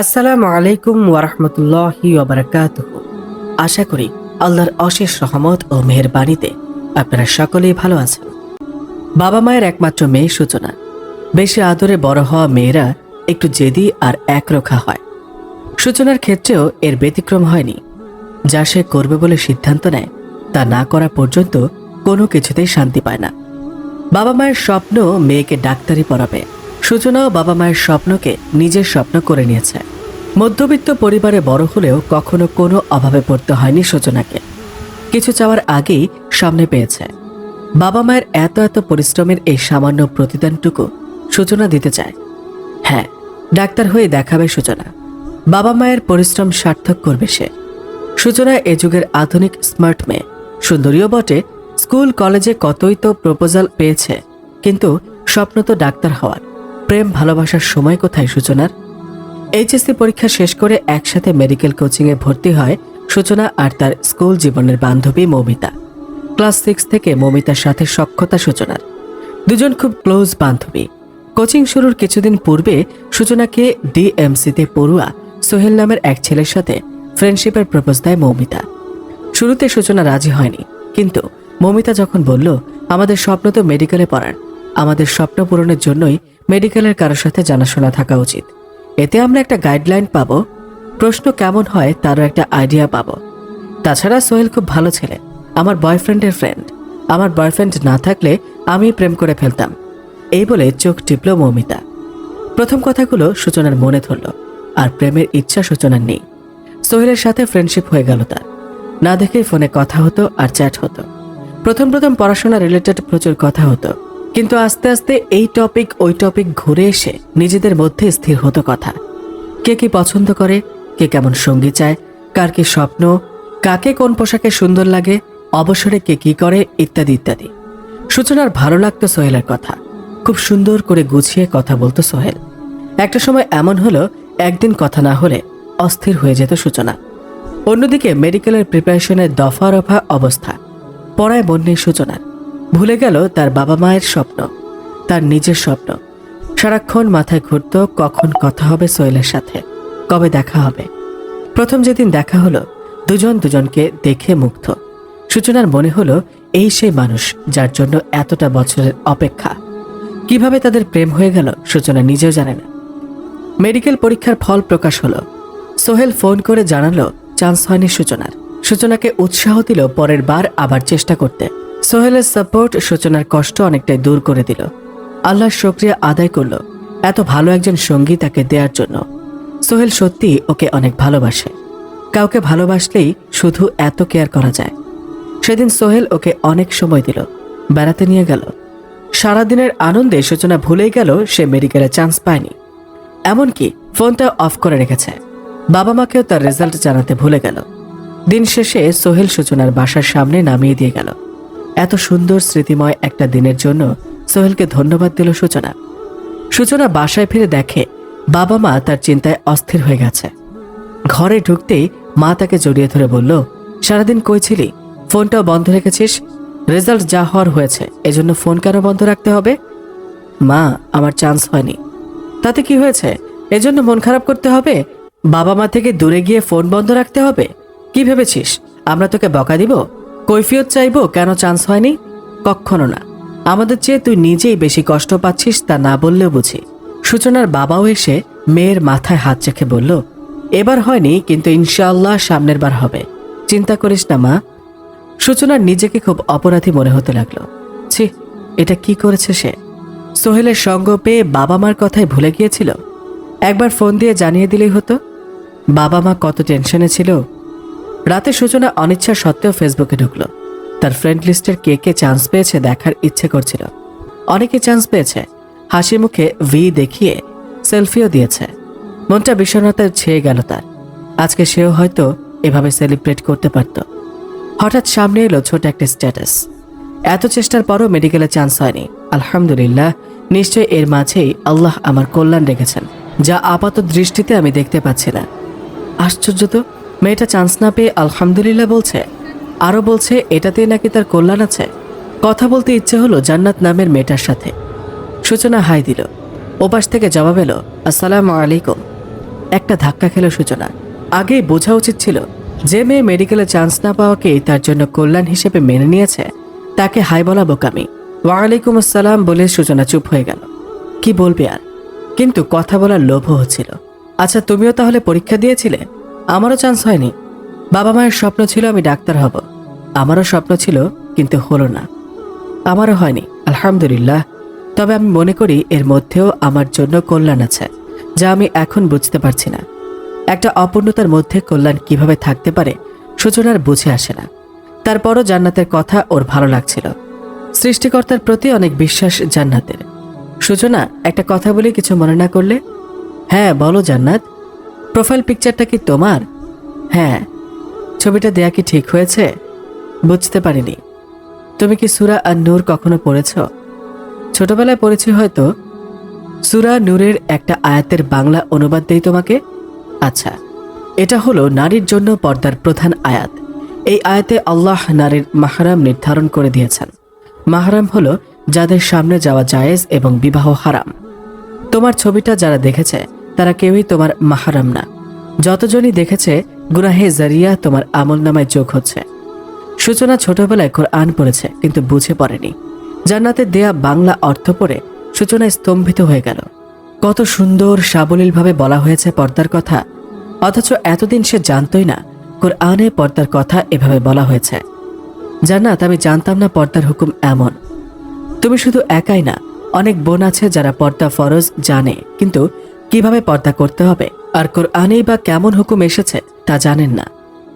আসসালামু আলাইকুম ওয়ারহমতুল্লাহি ওবরাকাত আশা করি আল্লাহর অশেষ রহমত ও মেহেরবানিতে আপনারা সকলেই ভালো আছেন। বাবা মায়ের একমাত্র মেয়ে সূচনা বেশি আদরে বড় হওয়া মেয়েরা একটু জেদি আর একরোখা হয়। সূচনার ক্ষেত্রেও এর ব্যতিক্রম হয়নি। যা সে করবে বলে সিদ্ধান্ত নেয়, তা না করা পর্যন্ত কোনো কিছুতেই শান্তি পায় না। বাবা মায়ের স্বপ্ন মেয়েকে ডাক্তারি পড়াবে। সূচনাও বাবা মায়ের স্বপ্নকে নিজের স্বপ্ন করে নিয়েছে। মধ্যবিত্ত পরিবারে বড় হলেও কখনো কোনো অভাবে পড়তে হয়নি সূচনাকে কিছু চাওয়ার আগেই সামনে পেয়েছে। বাবা মায়ের এত এত পরিশ্রমের এই সামান্য প্রতিদানটুকু সূচনা দিতে চায়। হ্যাঁ ডাক্তার হয়ে দেখাবে সূচনা বাবা মায়ের পরিশ্রম সার্থক করবে সে। সূচনা এ যুগের আধুনিক স্মার্ট মেয়ে। সুন্দরীও বটে। স্কুল, কলেজে কতই তো প্রপোজাল পেয়েছে। কিন্তু স্বপ্ন তো ডাক্তার হওয়ার। প্রেম ভালোবাসার সময় কোথায় সূচনার এইচএসসি পরীক্ষা শেষ করে একসাথে মেডিকেল কোচিংয়ে ভর্তি হয় সূচনা আর তার স্কুল জীবনের বান্ধবী মৌমিতা। ক্লাস সিক্স থেকে মৌমিতার সাথে সক্ষতা সূচনার। দুজন খুব ক্লোজ বান্ধবী। কোচিং শুরুর কিছুদিন পূর্বে সূচনাকে ডিএমসিতে পড়ুয়া সোহেল নামের এক ছেলের সাথে ফ্রেন্ডশিপের প্রপোজ দেয় মৌমিতা। শুরুতে সূচনা রাজি হয়নি, কিন্তু মৌমিতা যখন বলল, আমাদের স্বপ্ন তো মেডিকেলে পড়ার। আমাদের স্বপ্ন পূরণের জন্যই মেডিকেলের কারোর সাথে জানাশোনা থাকা উচিত। এতে আমরা একটা গাইডলাইন পাব। প্রশ্ন কেমন হয় তারও একটা আইডিয়া পাব। তাছাড়া সোহেল খুব ভালো ছেলে। আমার বয়ফ্রেন্ডের ফ্রেন্ড। আমার বয়ফ্রেন্ড না থাকলে আমি প্রেম করে ফেলতাম। এই বলে চোখ টিপল মৌমিতা। প্রথম কথাগুলো সূচনার মনে ধরল, আর প্রেমের ইচ্ছা সূচনার নেই। সোহেলের সাথে ফ্রেন্ডশিপ হয়ে গেল তার। না দেখে ফোনে কথা হতো আর চ্যাট হতো। প্রথম প্রথম পড়াশোনা রিলেটেড প্রচুর কথা হতো। কিন্তু আস্তে আস্তে এই টপিক ওই টপিক ঘুরে এসে নিজেদের মধ্যে স্থির হতো কথা। কে কি পছন্দ করে, কে কেমন সঙ্গী চায়, কার কি স্বপ্ন, কাকে কোন পোশাকে সুন্দর লাগে, অবসরে কে কি করে, ইত্যাদি ইত্যাদি। সূচনার ভালো লাগতো সোহেলের কথা। খুব সুন্দর করে গুছিয়ে কথা বলতো সোহেল। একটা সময় এমন হলো, একদিন কথা না হলে অস্থির হয়ে যেত সূচনা। অন্যদিকে মেডিকেলের প্রিপারেশনের দফা রফা অবস্থা। পড়ায় মন নেই সূচনার। ভুলে গেল তার বাবা মায়ের স্বপ্ন, তার নিজের স্বপ্ন। সারাক্ষণ মাথায় ঘুরত কখন কথা হবে সোহেলের সাথে, কবে দেখা হবে। প্রথম যেদিন দেখা হলো, দুজন দুজনকে দেখে মুগ্ধ। সূচনার মনে হলো, এই সেই মানুষ যার জন্য এতটা বছরের অপেক্ষা। কীভাবে তাদের প্রেম হয়ে গেল, সূচনা নিজেও জানে না। মেডিকেল পরীক্ষার ফল প্রকাশ হলো। সোহেল ফোন করে জানালো, চান্স হয়নি সূচনার। সূচনাকে উৎসাহ দিল পরের বার আবার চেষ্টা করতে। সোহেলের সাপোর্ট সূচনার কষ্ট অনেকটাই দূর করে দিল। আল্লাহর শুক্রিয়া আদায় করল। এত ভালো একজন সঙ্গী তাকে দেওয়ার জন্য। সোহেল সত্যি ওকে অনেক ভালোবাসে। কাউকে ভালোবাসলেই শুধু এত কেয়ার করা যায়। সেদিন সোহেল ওকে অনেক সময় দিল, বেড়াতে নিয়ে গেল। সারাদিনের আনন্দে সূচনা ভুলেই গেল, সে মেডিকেলে চান্স পায়নি। এমনকি ফোনটা অফ করে রেখেছে। বাবা মাকেও তার রেজাল্ট জানাতে ভুলে গেল। দিন শেষে সোহেল সূচনার বাসার সামনে নামিয়ে দিয়ে গেল। এত সুন্দর স্মৃতিময় একটা দিনের জন্য সোহেলকে ধন্যবাদ দিল সূচনা। সূচনা বাসায় ফিরে দেখে বাবা মা তার চিন্তায় অস্থির হয়ে গেছে। ঘরে ঢুকতেই মা তাকে জড়িয়ে ধরে বলল, সারাদিন কই ছিলি? ফোনটাও বন্ধ রেখেছিস? রেজাল্ট যা হওয়ার হয়েছে, এজন্য ফোন কেন বন্ধ রাখতে হবে? মা, আমার চান্স হয়নি। তাতে কি হয়েছে? এজন্য মন খারাপ করতে হবে? বাবা মা থেকে দূরে গিয়ে ফোন বন্ধ রাখতে হবে? কি ভেবেছিস? আমরা তোকে বকা দিব? কৈফিয়ত চাইব কেন চান্স হয়নি? কখনো না। আমাদের চেয়ে তুই নিজেই বেশি কষ্ট পাচ্ছিস তা না বললেও বুঝি। সূচনার বাবাও এসে মেয়ের মাথায় হাত চেখে বলল, এবার হয়নি, কিন্তু ইনশাআল্লাহ সামনের বার হবে। চিন্তা করিস না, মা। সূচনার নিজেকে খুব অপরাধী মনে হতে লাগল। ছি, এটা কি করেছে সে? সোহেলের সঙ্গ পেয়ে বাবা মার কথাই ভুলে গিয়েছিল? একবার ফোন দিয়ে জানিয়ে দিলেই হতো? বাবা মা কত টেনশনে ছিল? রাতে সূচনা অনিচ্ছা সত্ত্বেও ফেসবুকে ঢুকলো। তার ফ্রেন্ড লিস্টের কে কে চান্স পেয়েছে দেখার ইচ্ছে করছিল। অনেকে চান্স পেয়েছে। হাসি মুখে ভি দেখিয়ে সেলফিও দিয়েছে। মনটা বিষণ্ণতায় ছেয়ে গেল তার। আজকে সেও হয়তো এভাবে সেলিব্রেট করতে পারত। হঠাৎ সামনে এলো ছোট একটা স্ট্যাটাস এত চেষ্টার পরও মেডিকেলে চান্স হয়নি। আলহামদুলিল্লাহ নিশ্চয় এর মাঝেই আল্লাহ আমার কল্যাণ রেখেছেন, যা আপাত দৃষ্টিতে আমি দেখতে পাচ্ছি না। আশ্চর্য তো মেয়েটা চান্স না পেয়ে আলহামদুলিল্লাহ বলছে, আরও বলছে এটাতেই নাকি তার কল্যাণ আছে। কথা বলতে ইচ্ছে হলো জান্নাত নামের মেয়েটার সাথে। সূচনা হাই দিল। ওপাশ থেকে জবাব এলো, আসসালাম আলাইকুম। একটা ধাক্কা খেল সূচনা। আগেই বোঝা উচিত ছিল, যে মেয়ে মেডিকেলে চান্স না পাওয়াকেই তার জন্য কল্যাণ হিসেবে মেনে নিয়েছে, তাকে হাই বলা বোকামি। ওয়ালাইকুম আসসালাম বলে সূচনা চুপ হয়ে গেল। কি বলবে আর? কিন্তু কথা বলার লোভও হচ্ছিল। আচ্ছা তুমিও তাহলে পরীক্ষা দিয়েছিলে? আমারও চান্স হয়নি। বাবা মায়ের স্বপ্ন ছিল আমি ডাক্তার হব। আমারও স্বপ্ন ছিল, কিন্তু হলো না। আমারও হয়নি, আলহামদুলিল্লাহ। তবে আমি মনে করি এর মধ্যেও আমার জন্য কল্যাণ আছে, যা আমি এখন বুঝতে পারছি না। একটা অপূর্ণতার মধ্যে কল্যাণ কীভাবে থাকতে পারে সূচনার বুঝে আসে না। তারপরও জান্নাতের কথা ওর ভালো লাগছিল। সৃষ্টিকর্তার প্রতি অনেক বিশ্বাস জান্নাতের। সূচনা একটা কথা বলে কিছু মনে না করলে হ্যাঁ বলো জান্নাত। প্রোফাইল পিকচারটা কি তোমার? হ্যাঁ। ছবিটা দেয়া কি ঠিক হয়েছে? বুঝতে পারিনি। তুমি কি সুরা আর নূর কখনো পড়েছ? ছোটবেলায় পড়েছি হয়তো। সুরা নূরের একটা আয়াতের বাংলা অনুবাদ দেই তোমাকে? আচ্ছা। এটা হলো নারীর জন্য পর্দার প্রধান আয়াত। এই আয়াতে আল্লাহ নারীর মাহারাম নির্ধারণ করে দিয়েছেন। মাহারাম হলো যাদের সামনে যাওয়া জায়েজ এবং বিবাহ হারাম। তোমার ছবিটা যারা দেখেছে তারা কেউই তোমার মাহারাম না। যতজনই দেখেছে, গুনাহে জারিয়া তোমার আমল নামায় যোগ হচ্ছে। সূচনা ছোটবেলায় কোরআন পড়েছে, কিন্তু বুঝে পড়েনি। জান্নাতে দেয়া বাংলা অর্থ পড়ে সূচনা স্তম্ভিত হয়ে গেল। কত সুন্দর, সাবলীলভাবে বলা হয়েছে পর্দার কথা। অথচ এতদিন সে জানতই না, কোরআনে পর্দার কথা এভাবে বলা হয়েছে। জান্নাত, আমি জানতাম না পর্দার হুকুম এমন। তুমি শুধু একাই না, অনেক বোন আছে যারা পর্দা ফরজ জানে, কিন্তু কীভাবে পর্দা করতে হবে? আর কোরআনেই বা কেমন হুকুম এসেছে তা জানেন না।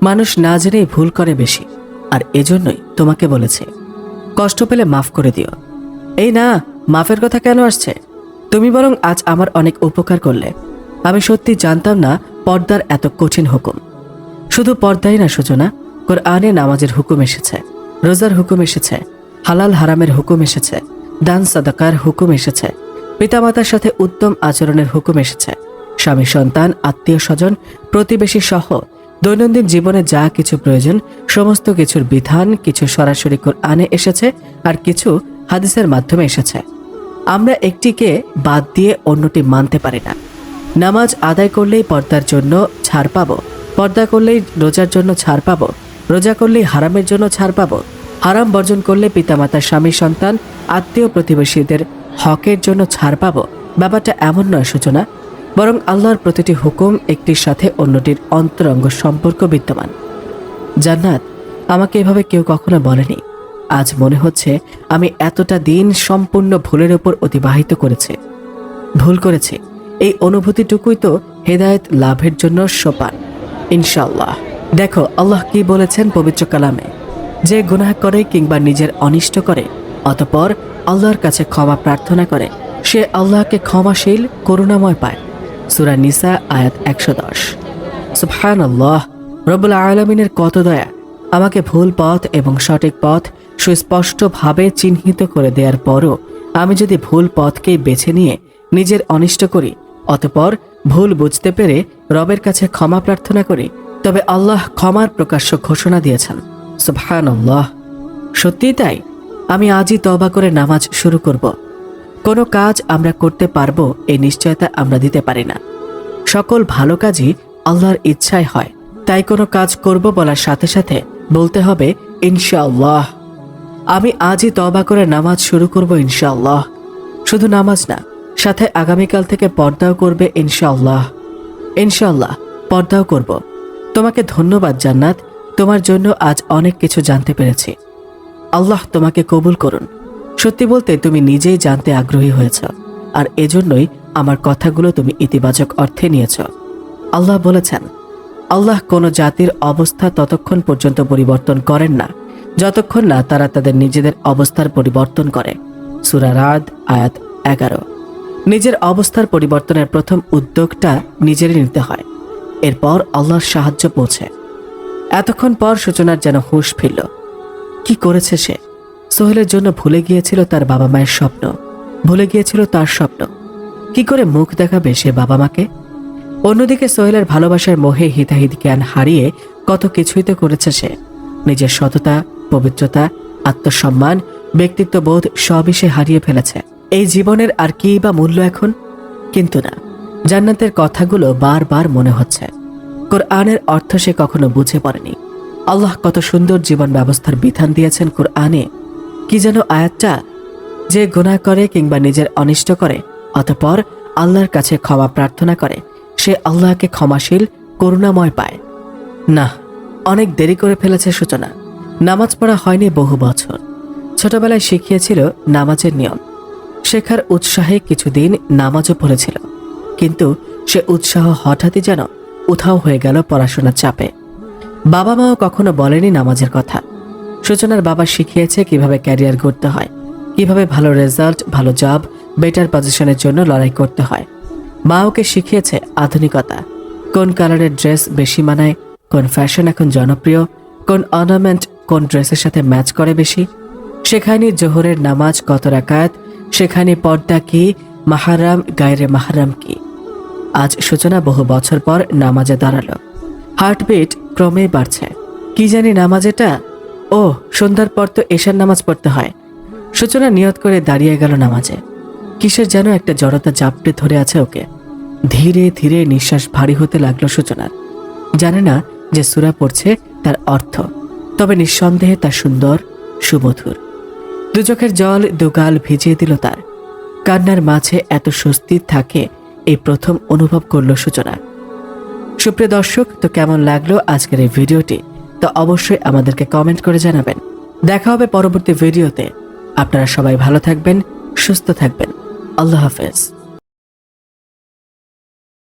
মানুষ না জেনেই ভুল করে বেশি। আর এজন্যই তোমাকে বলেছে, কষ্ট পেলে মাফ করে দিও। এই না, মাফের কথা কেন আসছে? তুমি বরং আজ আমার অনেক উপকার করলে। আমি সত্যি জানতাম না পর্দার এত কঠিন হুকুম। শুধু পর্দাই না সূচনা কোরআনে নামাজের হুকুম এসেছে, রোজার হুকুম এসেছে, হালাল হারামের হুকুম এসেছে, দান সাদাকার হুকুম এসেছে পিতামাতার সাথে উত্তম আচরণের হুকুম এসেছে। স্বামী, সন্তান, আত্মীয় স্বজন, প্রতিবেশী সহ দৈনন্দিন জীবনে যা কিছু প্রয়োজন, সমস্ত কিছুর বিধান, কিছু সরাসরি কোরআনে এসেছে আর কিছু হাদিসের মাধ্যমে এসেছে। আমরা একটিকে বাদ দিয়ে অন্যটি মানতে পারি না। নামাজ আদায় করলেই পর্দার জন্য ছাড় পাব, পর্দা করলেই রোজার জন্য ছাড় পাব, রোজা করলেই হারামের জন্য ছাড় পাবো, হারাম বর্জন করলে পিতামাতা, স্বামী, সন্তান, আত্মীয় প্রতিবেশীদের হকের জন্য ছাড় পাবো? ব্যাপারটা এমন নয়, সূচনা। বরং আল্লাহর প্রতিটি হুকুম একটির সাথে অন্যটির অন্তরঙ্গ সম্পর্ক বিদ্যমান। জান্নাত, আমাকে এভাবে কেউ কখনো বলেনি। আজ মনে হচ্ছে আমি এতটা দিন সম্পূর্ণ ভুলের ওপর অতিবাহিত করেছি। ভুল করেছি। এই অনুভূতিটুকুই তো হেদায়েত লাভের জন্য সোপান। ইনশাল্লাহ দেখো, আল্লাহ কি বলেছেন পবিত্র কালামে? যে গুনাহ করে কিংবা নিজের অনিষ্ট করে, অতপর আল্লাহর কাছে ক্ষমা প্রার্থনা করে। সে আল্লাহকে ক্ষমাশীল, করুণাময় পায়। সুরা নিসা, আয়াত একশো দশ। সুফহান আল্লাহ রবুল আলমিনের কত দয়া। আমাকে ভুল পথ এবং সঠিক পথ সুস্পষ্টভাবে চিহ্নিত করে দেওয়ার পরও আমি যদি ভুল পথকেই বেছে নিয়ে নিজের অনিষ্ট করি, অতপর ভুল বুঝতে পেরে রবের কাছে ক্ষমা প্রার্থনা করি, তবে আল্লাহ ক্ষমার প্রকাশ্য ঘোষণা দিয়েছেন। সুবহান আল্লাহ সত্যিই তাই? আমি আজই তবা করে নামাজ শুরু করব। কোনো কাজ আমরা করতে পারব এই নিশ্চয়তা আমরা দিতে পারি না। সকল ভালো কাজই আল্লাহর ইচ্ছায় হয়। তাই কোনো কাজ করব বলার সাথে সাথে বলতে হবে, ইনশাআল্লাহ। আমি আজই তবা করে নামাজ শুরু করব, ইনশাআল্লাহ। শুধু নামাজ না, সাথে আগামীকাল থেকে পর্দাও করবে, ইনশাআল্লাহ। ইনশাআল্লাহ, পর্দাও করব। তোমাকে ধন্যবাদ, জান্নাত। তোমার জন্য আজ অনেক কিছু জানতে পেরেছি। আল্লাহ তোমাকে কবুল করুন। সত্যি বলতে তুমি নিজেই জানতে আগ্রহী হয়েছ, আর এজন্যই আমার কথাগুলো তুমি ইতিবাচক অর্থে নিয়েছ। আল্লাহ বলেছেন, আল্লাহ কোনো জাতির অবস্থা ততক্ষণ পর্যন্ত পরিবর্তন করেন না, যতক্ষণ না তারা তাদের নিজেদের অবস্থার পরিবর্তন করে। সুরারাদ আয়াত এগারো। নিজের অবস্থার পরিবর্তনের প্রথম উদ্যোগটা নিজেরই নিতে হয়। এরপর আল্লাহর সাহায্য পৌঁছে। এতক্ষণ পর সূচনার যেন হুঁশ ফিরল। কি করেছে সে? সোহেলের জন্য ভুলে গিয়েছিল তার বাবা মায়ের স্বপ্ন। ভুলে গিয়েছিল তার স্বপ্ন। কি করে মুখ দেখাবে সে বাবা মাকে? অন্যদিকে সোহেলের ভালোবাসার মোহে হিতাহিত জ্ঞান হারিয়ে কত কিছুই তো করেছে সে। নিজের সততা, পবিত্রতা, আত্মসম্মান ব্যক্তিত্ববোধ সবই সে হারিয়ে ফেলেছে। এই জীবনের আর কি বা মূল্য এখন? কিন্তু না। জান্নাতের কথাগুলো বারবার মনে হচ্ছে। কোরআনের অর্থ সে কখনো বুঝে পড়েনি। আল্লাহ কত সুন্দর জীবন ব্যবস্থার বিধান দিয়েছেন কোরআনে। কি যেন আয়াতটা? যে গুনাহ করে কিংবা নিজের অনিষ্ট করে, অতপর আল্লাহর কাছে ক্ষমা প্রার্থনা করে, সে আল্লাহকে ক্ষমাশীল, করুণাময় পায়। না অনেক দেরি করে ফেলেছে সূচনা। নামাজ পড়া হয়নি বহু বছর। ছোটবেলায় শিখিয়েছিল নামাজের নিয়ম। শেখার উৎসাহে কিছুদিন নামাজও পড়েছিল। কিন্তু সে উৎসাহ হঠাৎই যেন উধাও হয়ে গেল পড়াশোনার চাপে। বাবা মাও কখনো বলেনি নামাজের কথা। সূচনার বাবা শিখিয়েছে কীভাবে ক্যারিয়ার করতে হয়, কীভাবে ভালো রেজাল্ট, ভালো জব, বেটার পজিশনের জন্য লড়াই করতে হয়। মা ওকে শিখিয়েছে আধুনিকতা, কোন কালারের ড্রেস বেশি মানায়, কোন ফ্যাশন এখন জনপ্রিয়, কোন অর্নামেন্ট কোন ড্রেসের সাথে ম্যাচ করে বেশি। সেখানে জোহরের নামাজ কত রাকাত, সেখানে পর্দা কি, মাহারাম, গায়রে মাহারাম কি। আজ সূচনা বহু বছর পর নামাজে দাঁড়াল। হার্টবিট ক্রমেই বাড়ছে। কি জানি নামাজ এটা? ও, সন্ধ্যার পর তো এশার নামাজ পড়তে হয়। সূচনা নিয়ত করে দাঁড়িয়ে গেল নামাজে। কিসের যেন একটা জড়তা জাপটে ধরে আছে ওকে। ধীরে ধীরে নিঃশ্বাস ভারী হতে লাগল সূচনার। জানে না যে সুরা পড়ছে তার অর্থ, তবে নিঃসন্দেহে তার সুন্দর, সুমধুর। দু চোখের জল দুগাল ভিজিয়ে দিল তার। কান্নার মাঝে এত স্বস্তি থাকে, এই প্রথম অনুভব করল সূচনা সুপ্রিয় দর্শক, তো কেমন লাগল আজকের এই ভিডিওটি? তো অবশ্যই আমাদেরকে কমেন্ট করে জানাবেন। দেখা হবে পরবর্তী ভিডিওতে। আপনারা সবাই ভালো থাকবেন, সুস্থ থাকবেন। আল্লাহ হাফেজ।